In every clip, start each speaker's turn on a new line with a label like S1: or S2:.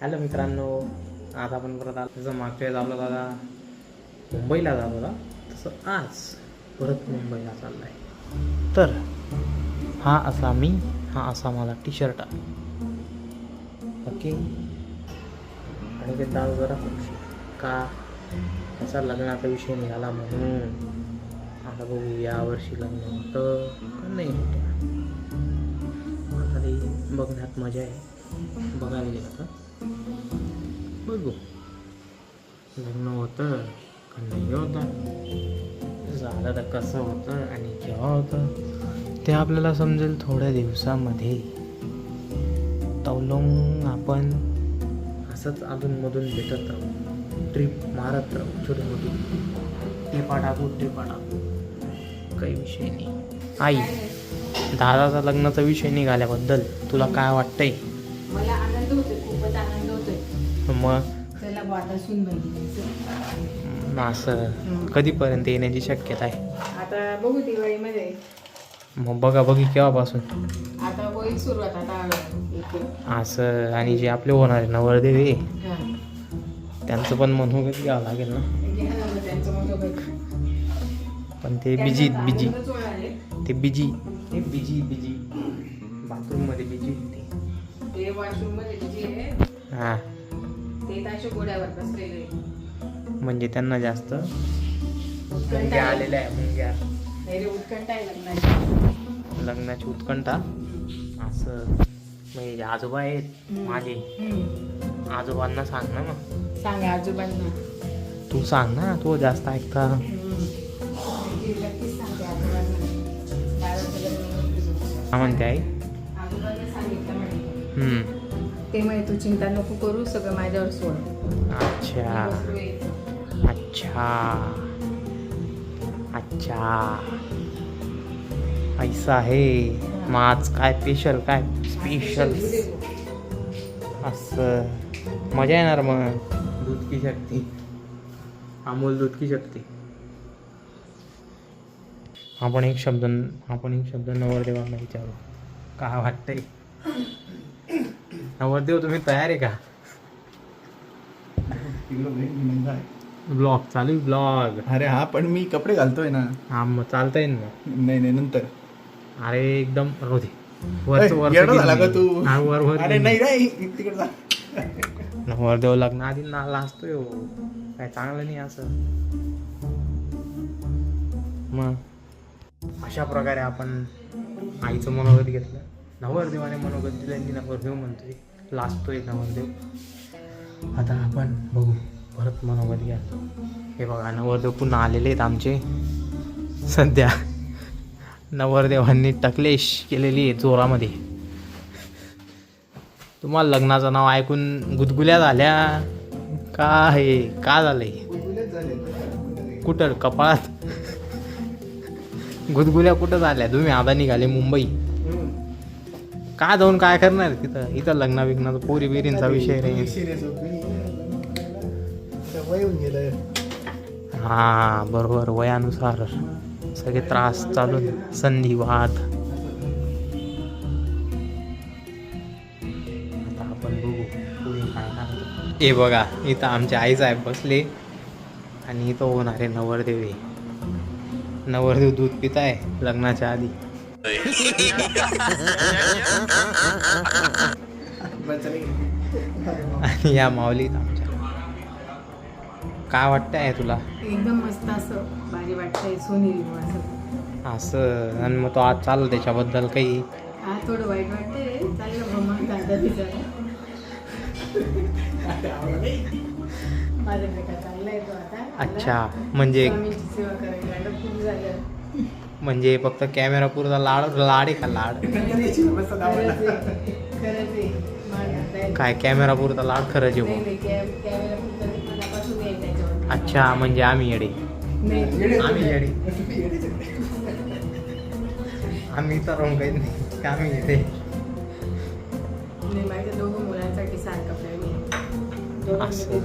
S1: Hello मित्रांनो आज आपण परत आलो. जसं मागच्या वेळेस आपला दादा मुंबईला जात होता. तसं आज परत मुंबईला चालला आहे तर हा असा मी हा असा माझा टी शर्ट आहे. ओके आणि ते दादा जरा का? त्याचा लग्नाचा विषय निघाला म्हणून. आता बघू यावर्षी लग्न होतं का नाही होतं. आता बघण्यात मजा आहे. बघायला गेलं तर. बघू लग्न होतं का नाही होतं झालं तर कसं होतं आणि केव्हा होतं ते आपल्याला समजेल थोड्या दिवसामध्ये तवलंग आपण असंच अधूनमधून भेटत राहू ट्रिप मारत राहू छोटी मोठी टिपा टाकू टिपा टाकू काही विषय नाही आई दादाचा लग्नाचा विषय निघाल्याबद्दल तुला काय वाटतंय मग? असं. कधीपर्यंत येण्याची शक्यता आहे?
S2: आता बघू दिवाळीमध्ये
S1: मग बघा बघी केव्हापासून. असं. आणि जे आपले होणारे नवरदेव
S2: हा.
S1: त्यांचं पण मनोगत घ्यावं लागेल ना. पण ते बिजी बिजी. ते बिजी ते बिजी बिजी बिजी
S2: वॉशरूममध्ये जे आहे.
S1: हां.
S2: ते ताशे गोड्यावर बसलेले.
S1: म्हणजे त्यांना जास्त मुंग्या
S2: आहे.
S1: आलेल्या आहे मुंग्या.
S2: नाही रे, उत्कंठा आहे लग्नाची.
S1: लग्नाची उत्कंठा? असं. म्हणजे आजोबा आहेत माझे
S2: हम्म.
S1: आजोबांना सांग ना मग.
S2: सांगा आजोबांना.
S1: तू सांग ना तू जास्त ऐकता.
S2: हम्म. मी नक्कीच सांगते आजोबांना. दादाचं लग्न नक्कीच.
S1: हा म्हणते आई?
S2: आजोबांना सांगितलं म्हणे.
S1: हम्म.
S2: ते म्हणे तू चिंता नको करू सगळं माझ्यावर सोड.
S1: अच्छा. अच्छा. अच्छा. ऐसा आहे. मग आज काय स्पेशल काय स्पेशल असं. मजा येणार मग. दूध की शक्ती? अमोल दूध की शक्ती? आपण एक शब्द आपण एक शब्द नवरदेवाला विचारू. काय वाटतंय? नवरदेव तुम्ही तयार आहे का? ब्लॉग चालू ब्लॉग.
S3: अरे हा पण मी कपडे घालतोय ना.
S1: हा मग चालता येईल ना
S3: नाही नाही नंतर.
S1: अरे एकदम राहू दे वरच वर
S3: येडा झाला का तू?
S1: हा वर वर.
S3: अरे नाही रे तिकडे जा.
S1: नवरदेव लग्न आधी नाला असतोय हो. काय चांगलं नाही असं. मग अशा प्रकारे आपण आईचं मनोगत घेतलं. नवरदेवाने मनोगत दिलं आणि नवरदेव म्हणतोय. लाजतोय नवरदेव आता आपण बघू परत मनोगत घ्या. हे बघा नवरदेव पुन्हा आलेले आहेत आमचे. सध्या नवरदेवांनी टकलेश केलेली आहे जोरामध्ये. तुम्हाला लग्नाचं नाव ऐकून गुदगुल्या झाल्या? का हे? का झालंय? कुठं? कपाळात? गुदगुल्या कुठं झाल्या? तुम्ही आता निघाले मुंबई. का जाऊन काय करणार तिथं? इथं लग्ना बिग्नाचा पोरी बिरींचा विषय नाही.
S3: सिरियस
S1: हा बरोबर वयानुसार सगळे त्रास चालू आहेत. संधिवात. आता आपण बघू पुढे काय हे बघा इथं आमच्या आई साहेब बसले आणि इथं होणारे नवरदेव. नवरदेव दूध पिताय लग्नाच्या आधी. आणि या माऊलीत आमच्या. काय वाटतंय तुला?
S2: एकदम मस्त असं. भारी वाटतंय. सोनेरी असं.
S1: असं. आणि मग तो आज चालला त्याच्याबद्दल काही?
S2: हा थोडं वाईट वाटतंय. चाललं दादा बिचारा माझा बेटा चाललाय तो आता.
S1: अच्छा. म्हणजे
S2: स्वामींची सेवा करायला. खूप झालं.
S1: म्हणजे फक्त कॅमेरा पुरता लाड लाड आहे का लाड? काय कॅमेरा पुरता लाड खरंच
S2: त्याच्यावर
S1: अच्छा म्हणजे आम्ही येडे. आम्ही येडे. आम्ही तर राहून काही नाही आम्ही येडे.
S2: नाही माझ्या दोघं मुलांसाठी सारखा प्रेम आहे. दोघांमध्ये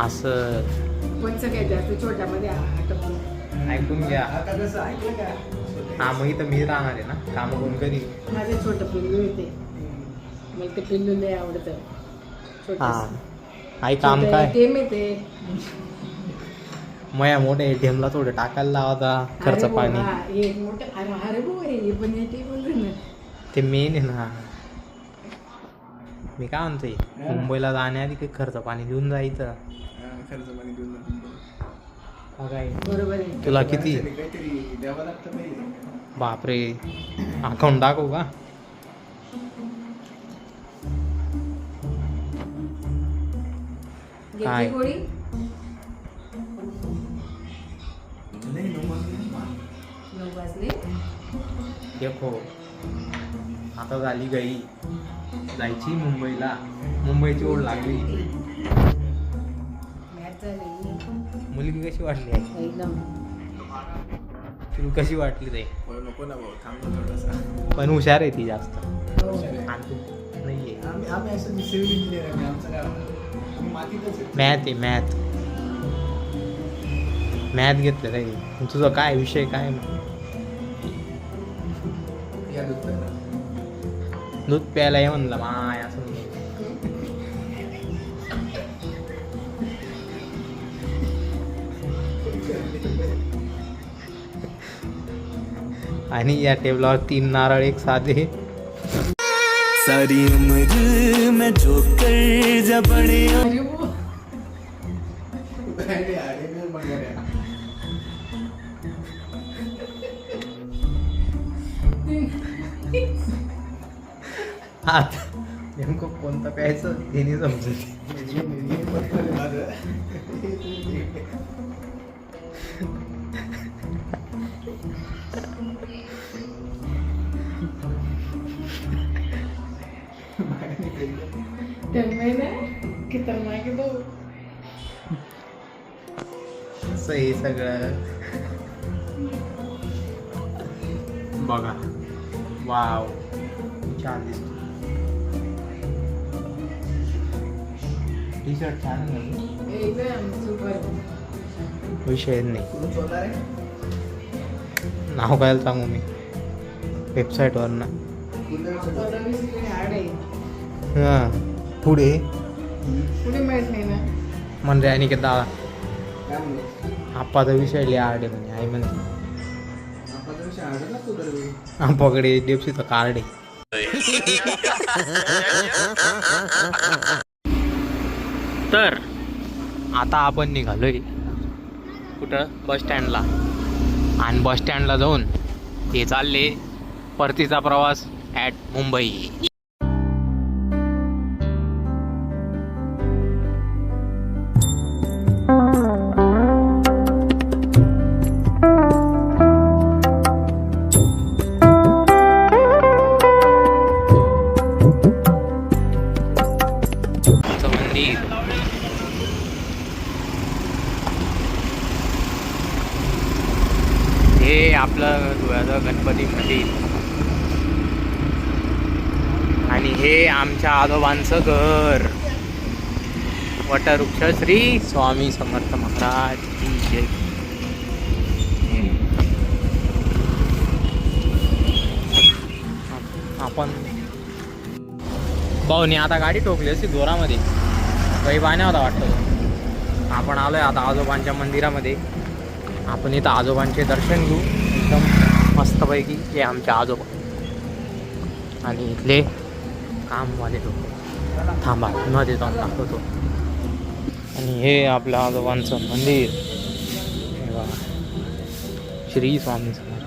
S1: असं.
S2: पण सगळ्यात जास्त छोट्यामध्ये
S1: ऐकून घ्या.
S3: आता कसं ऐकलं का?
S1: हा मग इथं मी राहणार आहे ना. काम कोण कधी
S2: माझं छोटं पिल्लू येते मला ते पिल्लू लय आवडतं.
S1: हा. आई काम काय?
S2: ते
S1: मया मोठ्या ATM ला थोडं टाकायला लावायचा खर्च पाणी.
S2: अरे अरे
S1: ते मेन आहे ना. मी काय म्हणतोय मुंबईला जाण्याआधी काही खर्च पाणी देऊन जायचं
S3: खर्च पाणी देऊन
S2: बरोबर
S1: तुला किती? बापरे. अकाउंट दाखवू का? काय? देखो आता झाली गई. जायची मुंबईला. मुंबईची ओढ लागली. मुलगी कशी वाटली आहे
S2: एकदम.
S1: तुला कशी वाटली ते?
S3: नको ना भाऊ थांब ना थोडासा.
S1: पण हुशार आहे ती जास्त. आणि तू नाहीये.
S3: आम्ही आम्ही असं सिव्हिल इंजिनियर आहे आम्ही आमचं काय होणार? आम्ही मातीतच आहे.
S1: मॅथ आहे मॅथ मॅथ घेतलं रे पण तुझा काय विषय काय?
S3: या दुसऱ्याला.
S1: दूध प्यायला ये म्हणलं माय असं आणि या टेबलावर तीन नारळ एक साधे
S4: सारी उम्र मैं जो कर जा बड़े
S2: अरे भाऊ.
S3: नाही, नाही, अरे मी बघणार आहे.
S1: आता नेमकं कोणतं प्यायचं हे नाही समजत
S2: ना खतरनाक आहे तो
S1: असं हे सगळं बघा वाव छान दिसतो टी शर्ट छान आहे
S2: एकदम सुपर
S1: विषय नाही? नाव काय सांगू मी वेबसाईटवरनं
S3: कुठलं
S1: हां. पुढे?
S2: कुठे माहीत नाही ना.
S1: म्हणजे आणि की दादा?
S3: काय म्हणलं?
S1: आप्पाचा विषय लिहा आडे म्हणे आई म्हणते.
S3: आपण तर विषय आढळला ना तो दरवेळी.
S1: आप्पाकडे डेप्सीचं कार्ड आहे. तर आता आपण निघालोय कुठं? बस स्टँडला आणि बस स्टँडला जाऊन ते चालले परतीचा प्रवास ॲट मुंबई. आमच्या आजोबांचं घर. वटवृक्ष श्री स्वामी समर्थ महाराज की जय. आपण भाऊनी आता गाडी टोकली असती जोरामध्ये. काही पाण्या होता वाटतं. आपण आलोय आता आजोबांच्या मंदिरामध्ये. आपण इथं आजोबांचे दर्शन घेऊ. एकदम मस्तपैकी हे आमच्या आजोबा. आणि इथले कामवाले लोक. थांबा मध्ये जाऊन दाखवतो. आणि हे आपल्या आजोबांचं मंदिर. श्री स्वामी समर्थ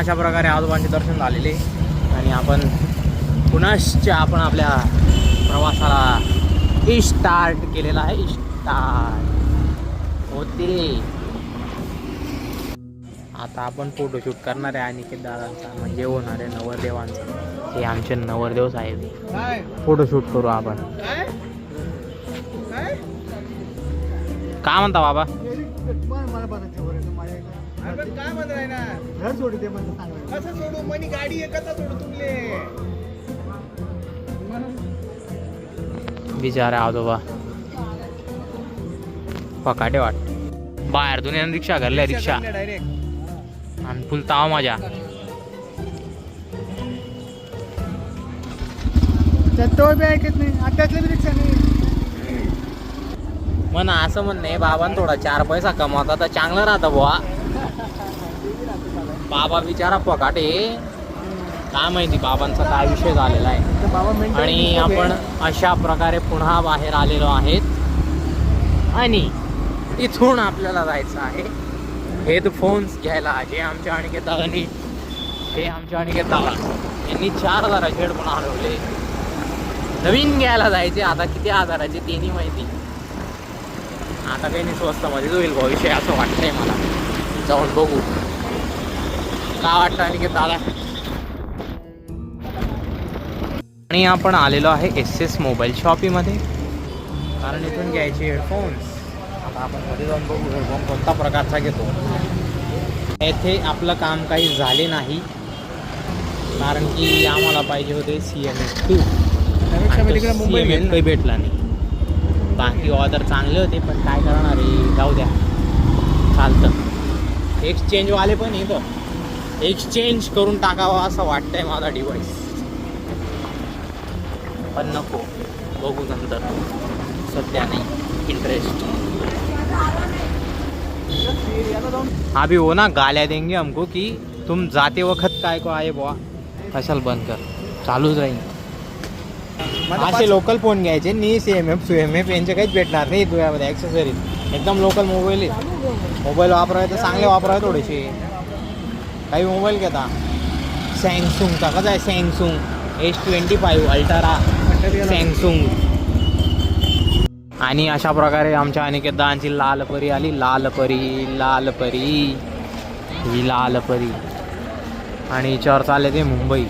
S1: अशा प्रकारे आजोबांचे दर्शन झालेले. आणि आपण पुनश्च आपण आपल्या प्रवासाला स्टार्ट केलेला आहे. स्टार्ट होते. आता आपण फोटोशूट करणार आहे अनिकेत दादांचा म्हणजे होणार आहे नवरदेवांचा. हे आमचे नवरदेव साहेब फोटोशूट करू आपण.
S3: काय
S1: म्हणता बाबा?
S3: पण काय म्हणत आहे ना
S5: घर सोडू दे म्हणलं सांगायला.
S3: कसं सोडू मनी गाडी आहे कसं सोडू तुमले.
S1: बिचारे आजोबा. पकाटे वाट. बाहेर दुनिया रिक्षा घरल्या रिक्षा
S3: डायरेक्ट
S1: आणि फुल ताव माझ्या.
S5: त्यात तो बी ऐकत नाही. आता त्यातलं बी रिक्षा नाही.
S1: म्हणा असं म्हण नाही बाबान थोडा चार पैसा कमावता तर चांगलं राहतं बुवा. बाबा बिचारा पकाटे काय माहिती बाबांचा काय विषय झालेला आहे. आणि. आपण अशा प्रकारे पुन्हा बाहेर आलेलो आहेत. आणि इथून आपल्याला जायचं आहे. हेडफोन्स घ्यायला जे आमच्या अनिकेत दादांनी हे आमच्या अनिकेत दादा. यांनी चार हजाराचे हेडफोन हरवले नवीन घ्यायला जायचे आता किती हजाराचे त्यांनी माहिती. आता काही नाही स्वस्तामध्येच होईल भविष्य असं वाटतंय मला. जाऊन बघू. काय वाटतं अनिकेत दादा आणि आपण आलेलो आहे एस एस मोबाईल शॉपीमध्ये कारण इथून घ्यायचे हेडफोन्स आता आपण मध्ये जाऊन बघू हेडफोन कोणता प्रकारचा घेतो. येथे आपलं काम काही झाले नाही. कारण की आम्हाला पाहिजे होते C M F two C M F काही भेटला नाही. बाकी ऑर्डर चांगले होते पण काय करणार आहे? जाऊ द्या. चालतं. एक्सचेंजवाले पण येतं. एक्सचेंज करून टाकावं असं वाटतंय माझा डिवाईस पण नको. बघू नंतर. सध्या नाही. इंटरेस्ट अभी वो ना गाल्या देंगे हमको कि तुम जाते वक्त काय को आए बुवा. कशाला बंद कर. चालूच राहील असे लोकल फोन घ्यायचे नी C M F C M F यांचे काहीच भेटणार नाही तुझ्यामध्ये ॲक्सेसरीज एकदम लोकल मोबाईल आहे. मोबाईल वापरावे तर चांगले वापरावे थोडेसे. काही मोबाईल घेता. सॅमसुंगचा कसा आहे Samsung? S twenty five ultra Samsung. आणि अशा प्रकारे आमच्या अनिकेदांची लाल परी आली. लाल परी लाल परी ही लाल परी आणि चर्च चालले ते मुंबई.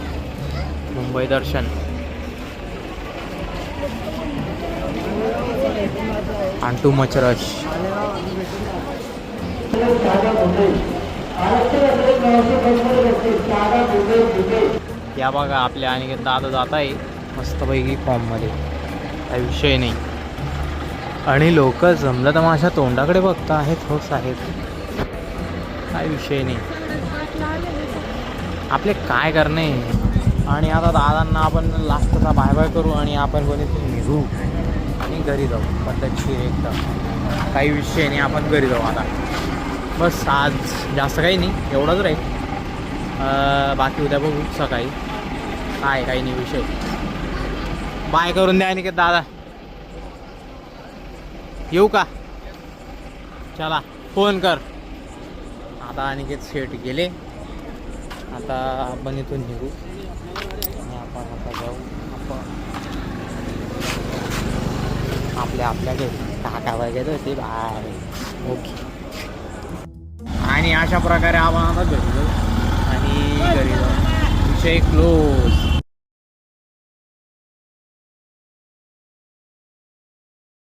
S1: मुंबई दर्शन. आणि टू मच रश या बघा आपल्या आणि दादा जात आहे. मस्तपैकी फॉर्ममध्ये काही विषय नाही. आणि लोक जमलं तर माझ्या तोंडाकडे बघता आहेत हो साहेब. काय विषय नाही. आपले काय करणे? आणि आता दादांना आपण लास्टचा बाय बाय करू आणि आपण कोणीतरी निघू. आणि घरी जाऊ. पद्धतशीर एकदम काही विषय नाही आपण घरी जाऊ आता. बस आज जास्त काही नाही एवढंच राहील. बाकी उद्या बघू सकाळी. काय काही नाही विषय. बाय करून द्या आणि दादा. येऊ का? चला फोन कर. आता अनिकेत शेट गेले. आता आपण इथून निघू. आणि आपण आता जाऊ. आपण आपल्या आपल्या घरी. काका वगैरे होते बाय. ओके. आणि अशा प्रकारे आपण आता घरी आणि घरी जाऊ विषय क्लोज